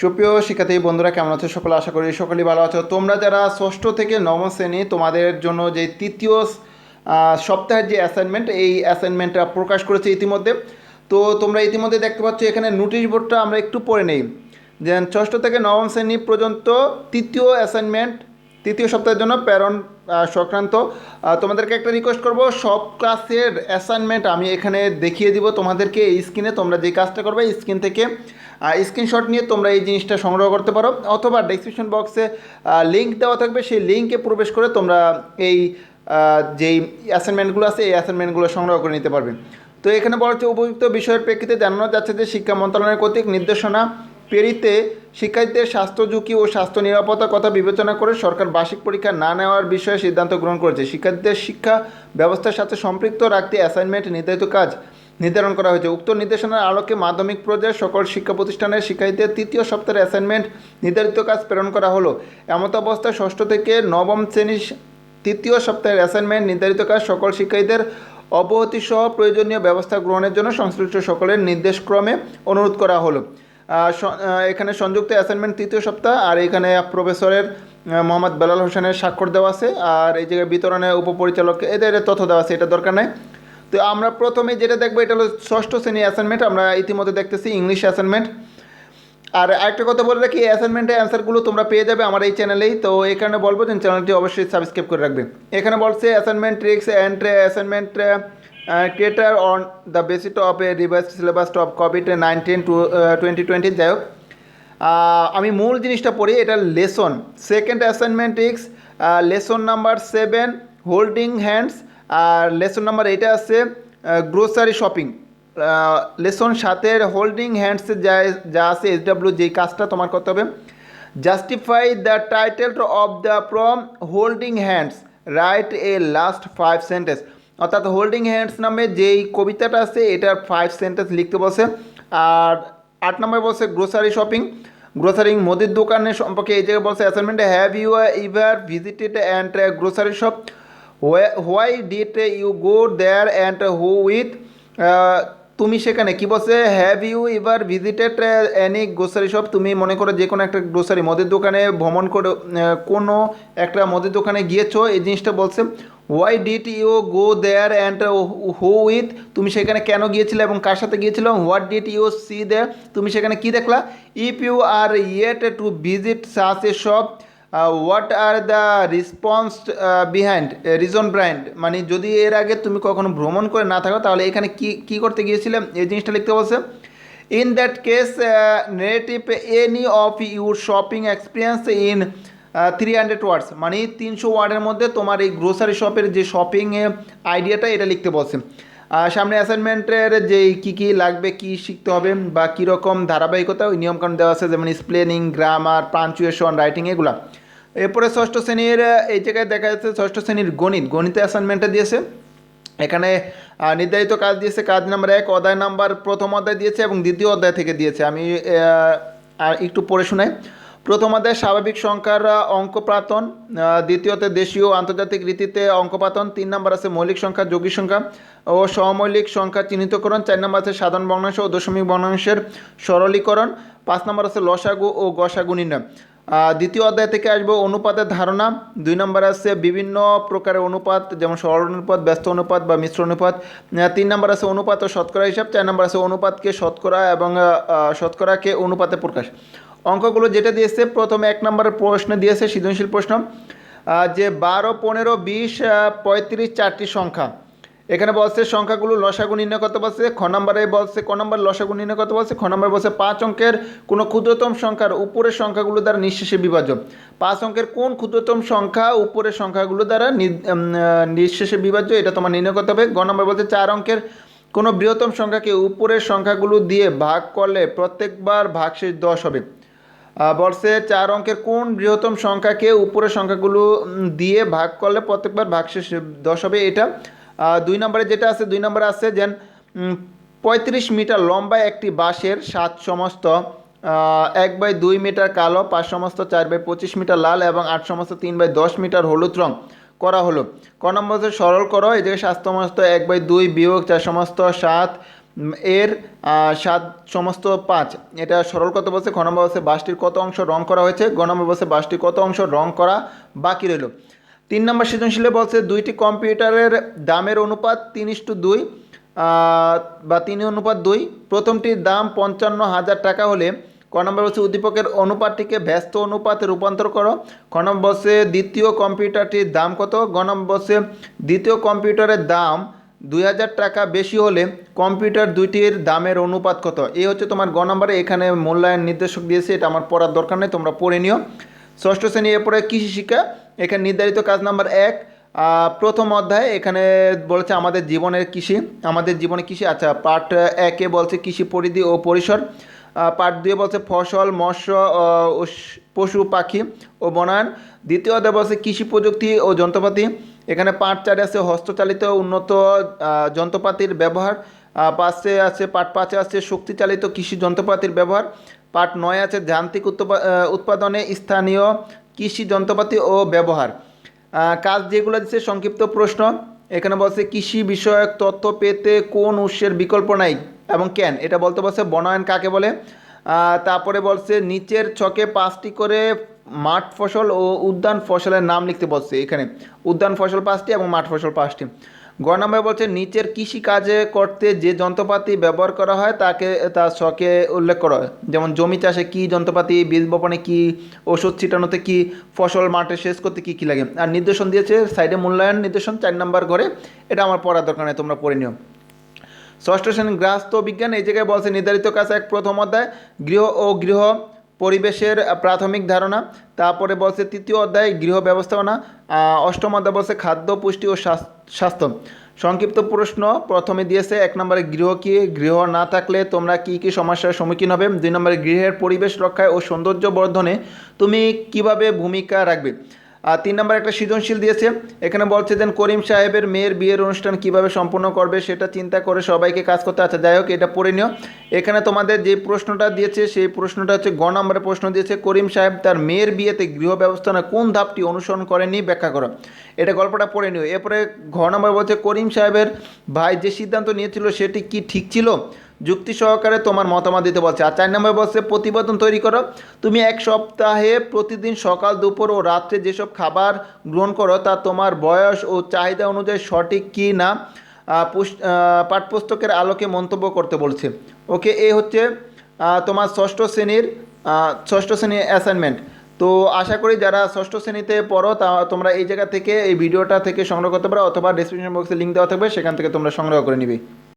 সুপ্রিয় শিক্ষার্থী, বন্ধুরা, কেমন আছো? সকলে আশা করি সকলেই ভালো আছো। তোমরা যারা ষষ্ঠ থেকে নবম শ্রেণি, তোমাদের জন্য যে তৃতীয় সপ্তাহের যে অ্যাসাইনমেন্ট এই অ্যাসাইনমেন্টটা প্রকাশ করেছে ইতিমধ্যে। তো তোমরা ইতিমধ্যে দেখতে পাচ্ছ, এখানে নোটিশ বোর্ডটা আমরা একটু পড়ে নেই। যে ষষ্ঠ থেকে নবম শ্রেণি পর্যন্ত তৃতীয় অ্যাসাইনমেন্ট তৃতীয় সপ্তাহের জন্য আহ, সংক্রান্ত। তোমাদেরকে একটা রিকোয়েস্ট করব সব ক্লাসের অ্যাসাইনমেন্ট আমি এখানে দেখিয়ে দিব তোমাদেরকে এই স্ক্রিনে তোমরা যে কাজটা করবে স্ক্রিন থেকে স্ক্রিনশট নিয়ে তোমরা এই জিনিসটা সংগ্রহ করতে পারো। অথবা ডেসক্রিপশন বক্সে লিঙ্ক দেওয়া থাকবে। সেই লিঙ্কে প্রবেশ করে তোমরা এই যেই অ্যাসাইনমেন্টগুলো আছে এই অ্যাসাইনমেন্টগুলো সংগ্রহ করে নিতে পারবে। তো এখানে বলা হচ্ছে উপযুক্ত বিষয়ের প্রেক্ষিতে জানানো যাচ্ছে যে শিক্ষা মন্ত্রণালয়ের কর্তৃক নির্দেশনা পেরিতে শিক্ষার্থীদের স্বাস্থ্য ঝুঁকি ও স্বাস্থ্য নিরাপত্তার কথা বিবেচনা করে সরকার বার্ষিক পরীক্ষা না নেওয়ার বিষয়ে সিদ্ধান্ত গ্রহণ করেছে। শিক্ষার্থীদের শিক্ষা ব্যবস্থার সাথে সম্পৃক্ত রাখতে অ্যাসাইনমেন্ট নির্ধারিত কাজ নির্ধারণ করা হয়েছে। উক্ত নির্দেশনার আলোকে মাধ্যমিক পর্যায়ে সকল শিক্ষা প্রতিষ্ঠানের শিক্ষার্থীদের তৃতীয় সপ্তাহের অ্যাসাইনমেন্ট নির্ধারিত কাজ প্রেরণ করা হলো। এমত অবস্থায় ষষ্ঠ থেকে নবম শ্রেণি তৃতীয় সপ্তাহের অ্যাসাইনমেন্ট নির্ধারিত কাজ সকল শিক্ষার্থীদের অবহতি সহ প্রয়োজনীয় ব্যবস্থা গ্রহণের জন্য সংশ্লিষ্ট সকলের নির্দেশক্রমে অনুরোধ করা হলো। এখানে সংযুক্ত অ্যাসাইনমেন্ট তৃতীয় সপ্তাহ, আর এখানে প্রফেসরের মোহাম্মদ বেলাল হোসেনের স্বাক্ষর দেওয়া আছে, আর এই জায়গায় বিতরণে উপপরিচালক, এদের তথ্য দেওয়া আছে, এটা দরকার নেই। তো আমরা প্রথমে যেটা দেখব, এটা হলো ষষ্ঠ শ্রেণি অ্যাসাইনমেন্ট, আমরা ইতিমধ্যে দেখতেছি ইংলিশ অ্যাসাইনমেন্ট। আর একটা কথা বলে রাখি অ্যাসাইনমেন্টের অ্যান্সারগুলো তোমরা পেয়ে যাবে আমার এই চ্যানেলেই, তো এখানে বলব যে চ্যানেলটি অবশ্যই সাবস্ক্রাইব করে রাখবে। এখানে বলছে assignment, tricks and assignment creator on the basis of a revise syllabus of COVID nineteen to twenty twenty যাই হোক। আমি মূল জিনিসটা পড়ি, এটা lesson second assignment tricks lesson number seven holding hands আর লেসন নাম্বার এইটা আছে গ্রোসারি শপিং লেসন সাতের holding হ্যান্ডসে যা যা আছে এস ডাব্লিউ যেই কাজটা তোমার করতে হবে। Justify the title of the from holding hands write a last five sentence অর্থাৎ হোল্ডিং হ্যান্ডস নামে যেই কবিতাটা আছে, এটার ফাইভ সেন্টেন্স লিখতে বসে। আর আট নম্বরে বসে গ্রোসারি শপিং গ্রোসারি মুদির দোকানের সম্পর্কে এই জায়গায় বলছে অ্যাসাইনমেন্টে have you ever visited and grocery shop why did you go there and who with তুমি সেখানে কি বলছে? Have you ever visited any grocery shop তুমি মনে করো যে কোনো একটা গ্রোসারি মদের দোকানে ভ্রমণ করে কোনো একটা মদের দোকানে গিয়েছো, এই জিনিসটা বলছে why did you go there and who with তুমি সেখানে কেন গিয়েছিলে এবং কার সাথে গিয়েছিল? What did you see there তুমি সেখানে কি দেখলা? If you are yet to visit such a shop what are the response behind reason brand মানে যদি এর আগে তুমি কখনো ভ্রমণ করে না থাকো, তাহলে এখানে কি কি করতে গিয়েছিলে? এই জিনিসটা লিখতে বলছে in that case negative any of your shopping experience in three hundred words মানে তিনশো ওয়ার্ডের মধ্যে তোমার এই গ্রোসারি শপের যে শপিং আইডিয়াটা এটা লিখতে বলছে। সামনে অ্যাসাইনমেন্টের যে কী কী লাগবে, কি শিখতে হবে বা কীরকম ধারাবাহিকতা, ওই নিয়মকানুন দেওয়া আছে, যেমন স্প্লেনিং গ্রামার পাঞ্চুয়েশন রাইটিং এগুলা। এরপরে ষষ্ঠ শ্রেণির এই জায়গায় দেখা যাচ্ছে ষষ্ঠ শ্রেণির গণিত। গণিতে অ্যাসাইনমেন্টটা দিয়েছে। এখানে নির্ধারিত কাজ দিয়েছে, কাজ নাম্বার এক, অধ্যায় নাম্বার প্রথম অধ্যায় দিয়েছে এবং দ্বিতীয় অধ্যায় থেকে দিয়েছে। আমি একটু পড়ে শোনাই। প্রথম অধ্যায় স্বাভাবিক সংখ্যার আহ, অঙ্কপ্রাতন দ্বিতীয়তে দেশীয় আন্তর্জাতিক রীতিতে অঙ্কপাতন তিন নম্বর আছে মৌলিক সংখ্যা যোগী সংখ্যা ও সমৌলিক সংখ্যা চিহ্নিতকরণ চার নম্বর আছে সাধারণ ভগ্নাংশ ও দশমিক ভগ্নাংশের সরলীকরণ পাঁচ নম্বর আছে লসাগু ও গসাগু নির্ণয়। দ্বিতীয় অধ্যায় থেকে আসব অনুপাতের ধারণা দুই নম্বর আছে বিভিন্ন প্রকারের অনুপাত যেমন সরল অনুপাত ব্যস্ত অনুপাত বা মিশ্র অনুপাত। তিন নম্বর আছে অনুপাত ও শতকরা হিসাব চার নম্বর আছে অনুপাতকে শতকরা এবং শতকরাকে অনুপাতে প্রকাশ। অঙ্কগুলো যেটা দিয়েছে, প্রথমে এক নম্বরের প্রশ্ন দিয়েছে, সৃজনশীল প্রশ্ন যে বারো, পনেরো, বিশ পঁয়ত্রিশ, চারটি সংখ্যা। এখানে বলছে সংখ্যাগুলো লসাগু নির্ণয় করতে বলছে, খ নম্বরে বলছে, ক নম্বর লসাগু নির্ণয় করতে বলছে, খ নম্বরে বলছে পাঁচ অঙ্কের কোনো ক্ষুদ্রতম সংখ্যার উপরের সংখ্যাগুলো দ্বারা নিঃশেষে বিভাজ্য। পাঁচ অঙ্কের কোন ক্ষুদ্রতম সংখ্যা উপরের সংখ্যাগুলো দ্বারা নিঃশেষে বিভাজ্য, এটা তোমার নির্ণয় করতে হবে। গ নম্বর বলছে চার অঙ্কের কোনো বৃহত্তম সংখ্যাকে উপরের সংখ্যাগুলো দিয়ে ভাগ করলে প্রত্যেকবার ভাগ ভাগশেষ দশ হবে। বলছে, চার অঙ্কের কোন বৃহত্তম সংখ্যাকে উপরের সংখ্যাগুলো দিয়ে ভাগ করলে প্রত্যেকবার ভাগশেষ দশ হবে এটা। দুই নম্বরে যেটা আছে, দুই নম্বরে আছে যেন পঁয়ত্রিশ মিটার লম্বা একটি বাঁশের সাত সমস্ত এক বাই দুই মিটার কালো, পাঁচ সমস্ত চার বাই পঁচিশ মিটার লাল এবং আট সমস্ত তিন বাই দশ মিটার হলুদ রং করা হলো। ক নম্বর সরল করো, এই জায়গায় সাত সমস্ত, এক বাই দুই বিয়োগ চার সমস্ত, সাত এর সাত সমস্ত পাঁচ। এটা সরল কত বলছে? খ নম্বর বলছে, বাসটির কত অংশ রং করা হয়েছে? গ নম্বর বলছে, বাসটির কত অংশ রং করা বাকি রইল। তিন নম্বর সৃজনশীলে বলছে, দুইটি কম্পিউটারের দামের অনুপাত তিন ইস্টু দুই বা তিন অনুপাত দুই। প্রথমটির দাম পঞ্চান্ন হাজার টাকা হলে, ক নম্বর বলছে, উদ্দীপকের অনুপাতটিকে ব্যস্ত অনুপাতে রূপান্তর করো। ক নম্বর দ্বিতীয় কম্পিউটারটির দাম কত? গ নম্বর দ্বিতীয় কম্পিউটারের দাম দুই হাজার টাকা বেশি হলে কম্পিউটার দুইটির দামের অনুপাত কত? এই হচ্ছে তোমার গ নম্বরে, এখানে মূল্যায়ন নির্দেশক দিয়েছে, এটা আমার পড়ার দরকার নেই, তোমরা পড়ে নিও। ষষ্ঠ শ্রেণি এরপরে কৃষি শিক্ষা, এখানে নির্ধারিত কাজ নাম্বার এক প্রথম অধ্যায়, এখানে বলেছে আমাদের জীবনের কৃষি, আমাদের জীবনে কৃষি আচ্ছা পার্ট একে বলছে কৃষি পরিধি ও পরিসর পার্ট দুয়ে বলছে ফসল, মৎস্য পশু, পাখি ও বনায়ন, দ্বিতীয় অধ্যায় বলছে কৃষি প্রযুক্তি ও যন্ত্রপাতি এখানে পার্ট চারে আছে, হস্তচালিত, উন্নত যন্ত্রপাতির ব্যবহার। পাঁচে আছে পার্ট পাঁচে আছে, শক্তিচালিত কৃষি যন্ত্রপাতির ব্যবহার। পার্ট নয় আছে, যান্ত্রিক উৎপা- উৎপাদনে স্থানীয় কৃষি যন্ত্রপাতি ও ব্যবহার। কাজ যেগুলো দিচ্ছে, সংক্ষিপ্ত প্রশ্ন। এখানে বলছে, কৃষি বিষয়ক তথ্য পেতে কোন উৎসের বিকল্প নাই এবং কেন? এটা বলতে বলছে, বনায়ন কাকে বলে? তারপরে বলছে, নিচের ছকে পাঁচটি করে মাঠ ফসল ও উদ্যান ফসলের নাম লিখতে বলছে এখানে। উদ্যান ফসল পাঁচটি এবং মাঠ ফসল পাঁচটি। গ নম্বরে বলছে, নিচের কৃষি কাজে করতে যে যন্ত্রপাতি ব্যবহার করা হয় তাকে তার শখে উল্লেখ করা হয়। যেমন জমি চাষে কী যন্ত্রপাতি, বীজ বপনে কী, ওষুধ ছিটানোতে কী, ফসল মাঠে শেষ করতে কী কী লাগে। আর নির্দেশন দিয়েছে সাইডে মূল্যায়ন নির্দেশন, চার নম্বর ঘরে। এটা আমার পড়ার দরকার নেই, তোমরা পড়ে নিও। ষষ্ঠ শ্রেণি গ্রাস্ত বিজ্ঞান এই জায়গায় বলছে, নির্ধারিত কাজ এক প্রথম অধ্যায়, গৃহ ও গৃহ পরিবেশের প্রাথমিক ধারণা, তারপরে বলছে তৃতীয় অধ্যায় গৃহ ব্যবস্থাপনা অষ্টম অধ্যায় বলছে খাদ্য, পুষ্টি ও স্বাস্থ্য। সংক্ষিপ্ত প্রশ্ন, প্রথমে দিয়েছে এক নম্বরে গৃহ কি? গৃহ না থাকলে তোমরা কি কি সমস্যার সম্মুখীন হবে? দুই নম্বরে গৃহের পরিবেশ রক্ষায় ও সৌন্দর্য বর্ধনে তুমি কীভাবে ভূমিকা রাখবে? আর তিন নম্বর একটা সৃজনশীল দিয়েছে, এখানে বলছে যে করিম সাহেবের মেয়ের বিয়ের অনুষ্ঠান কীভাবে সম্পূর্ণ করবে সেটা চিন্তা করে সবাইকে কাজ করতে। আচ্ছা যাই হোক, এটা পড়ে নিও। এখানে তোমাদের যে প্রশ্নটা দিয়েছে, সেই প্রশ্নটা হচ্ছে, গ নম্বরের প্রশ্ন দিয়েছে, করিম সাহেব তার মেয়ের বিয়েতে গৃহ ব্যবস্থাপনা কোন ধাপটি অনুসরণ করেনি? ব্যাখ্যা করো। এটা গল্পটা পড়ে নিও। এরপরে ঘ নম্বর বলছে, করিম সাহেবের ভাই যে সিদ্ধান্ত নিয়েছিল, সেটি কি ঠিক ছিল? যুক্তি সহকারে তোমার মতামত দিতে বলছে। আর চার নম্বর বলছে, প্রতিবেদন তৈরি করো। তুমি এক সপ্তাহে প্রতিদিন সকাল, দুপুর ও রাত্রে যেসব খাবার গ্রহণ করো, তা তোমার বয়স ও চাহিদা অনুযায়ী সঠিক কি না? পাঠ্যপুস্তকের আলোকে মন্তব্য করতে বলছে। ওকে, এ হচ্ছে তোমার ষষ্ঠ শ্রেণির ষষ্ঠ শ্রেণির অ্যাসাইনমেন্ট তো আশা করি যারা ষষ্ঠ শ্রেণীতে পড়ো, তা তোমরা এই জায়গা থেকে, এই ভিডিওটা থেকে সংগ্রহ করতে পারো, অথবা ডিসক্রিপশন বক্সে লিঙ্ক দেওয়া থাকবে, সেখান থেকে তোমরা সংগ্রহ করে নিবে।